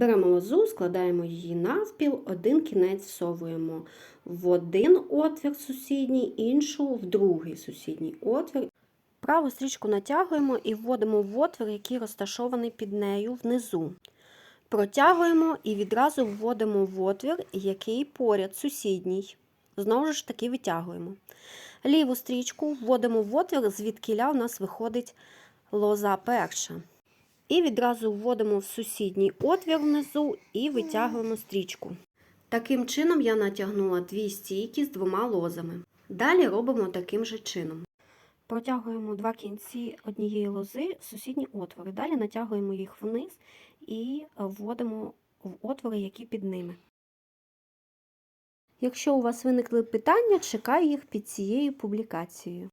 Беремо лозу, складаємо її навпіл, один кінець всовуємо в один отвір сусідній, іншу в другий сусідній отвір. Праву стрічку натягуємо і вводимо в отвір, який розташований під нею внизу. Протягуємо і відразу вводимо в отвір, який поряд сусідній. Знову ж таки витягуємо. Ліву стрічку вводимо в отвір, звідкіля у нас виходить лоза перша. І відразу вводимо в сусідній отвір внизу і витягуємо стрічку. Таким чином я натягнула дві стійки з двома лозами. Далі робимо таким же чином. Протягуємо два кінці однієї лози в сусідні отвори. Далі натягуємо їх вниз і вводимо в отвори, які під ними. Якщо у вас виникли питання, чекаю їх під цією публікацією.